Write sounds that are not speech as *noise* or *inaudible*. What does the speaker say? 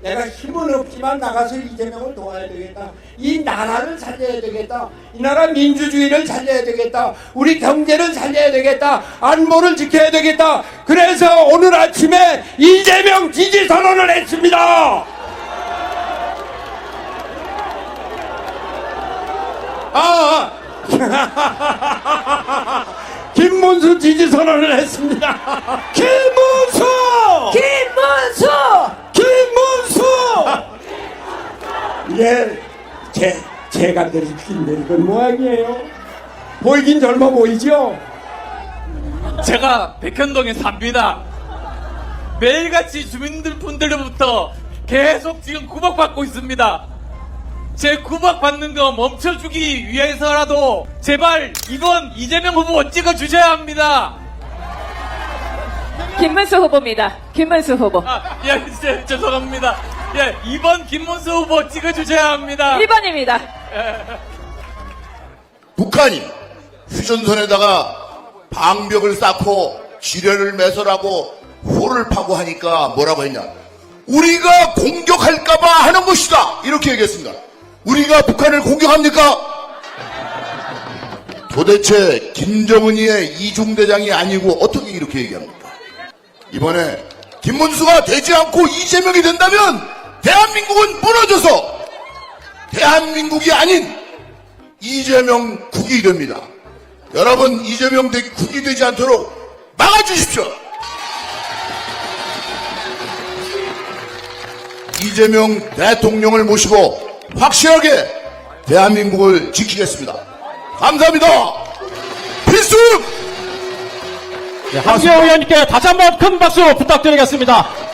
내가 힘은 없지만 나가서 이재명을 도와야 되겠다. 이 나라를 살려야 되겠다. 이 나라 민주주의를 살려야 되겠다. 우리 경제를 살려야 되겠다. 안보를 지켜야 되겠다. 그래서 오늘 아침에 이재명 지지 선언을 했습니다. 아, *laughs* 김문수 지지 선언을 했습니다. *laughs* 김문수! 김문수! 김문수! 예, 제, 제가 드리긴 늙은 모양이에요. 보이긴 젊어 보이죠? 제가 백현동에 삽니다. 매일같이 주민들 분들로부터 계속 지금 구박받고 있습니다. 제 구박받는 거 멈춰주기 위해서라도 제발 이번 이재명 후보 찍어 주셔야 합니다. 김문수 후보입니다. 김문수 후보. 아, 예, 제, 죄송합니다. 예, 이번 김문수 후보 찍어주셔야 합니다. 1번입니다. 북한이 휴전선에다가 방벽을 쌓고 지뢰를 매설하고 호를 파고 하니까 뭐라고 했냐? 우리가 공격할까봐 하는 것이다. 이렇게 얘기했습니다. 우리가 북한을 공격합니까? 도대체 김정은이의 이중대장이 아니고 어떻게 이렇게 얘기합니까? 이번에 김문수가 되지 않고 이재명이 된다면 대한민국은 무너져서 대한민국이 아닌 이재명 국이 됩니다. 여러분 이재명 대- 국이 되지 않도록 막아주십시오. 이재명 대통령을 모시고 확실하게 대한민국을 지키겠습니다. 감사합니다. 필승! 한기호 의원님께 다시 한번 큰 박수 부탁드리겠습니다.